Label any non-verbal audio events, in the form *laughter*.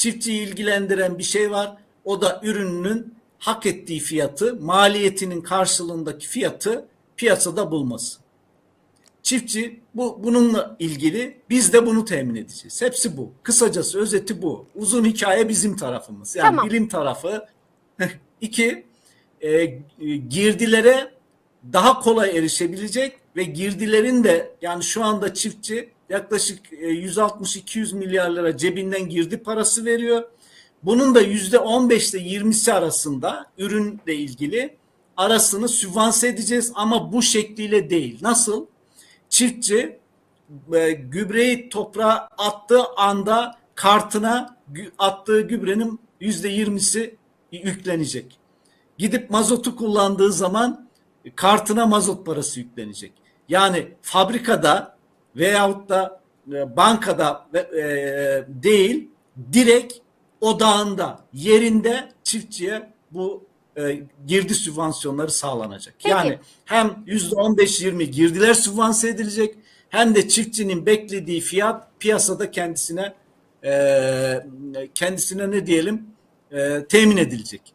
çiftçiyi ilgilendiren bir şey var. O da ürününün hak ettiği fiyatı, maliyetinin karşılığındaki fiyatı piyasada bulması. Çiftçi bu bununla ilgili biz de bunu temin edeceğiz. Hepsi bu. Kısacası özeti bu. Uzun hikaye bizim tarafımız. Yani Tamam. bilim tarafı. *laughs* İki, e, girdilere daha kolay erişebilecek ve girdilerin de yani şu anda çiftçi yaklaşık e, 160-200 milyar lira cebinden girdi parası veriyor. Bunun da yüzde 15 ile 20'si arasında ürünle ilgili arasını sübvanse edeceğiz ama bu şekliyle değil. Nasıl? Çiftçi e, gübreyi toprağa attığı anda kartına attığı gübrenin yüzde 20'si yüklenecek. Gidip mazotu kullandığı zaman kartına mazot parası yüklenecek. Yani fabrikada veyahut da e, bankada ve- e, değil direkt odağında yerinde çiftçiye bu e, girdi sübvansiyonları sağlanacak. Peki. Yani hem yüzde 15-20 girdiler sübvanse edilecek hem de çiftçinin beklediği fiyat piyasada kendisine e, kendisine ne diyelim e, temin edilecek.